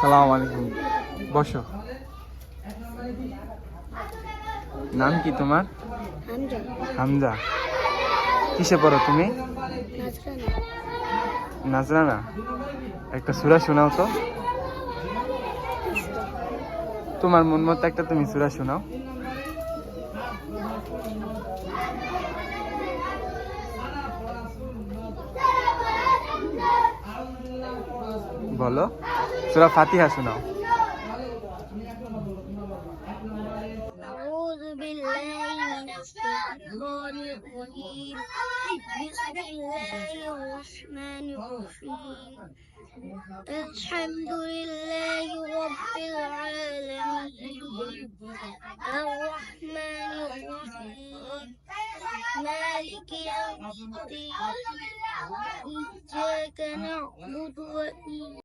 সালাম আলাইকুম। বসো। নাম কি তোমার? হামজা। কিসে পড়ো তুমি? নাজরানা? একটা সুরা শোনাও তো। তোমার মন মতো একটা তুমি সুরা শোনাও। বলো। সুরা ফাতিহা শোনাও أعوذ بالله من الشيطان الرجيم بسم الله الرحمن الرحيم الحمد لله رب العالمين الرحمن الرحيم مالك يوم الدين إياك نعبد وإياك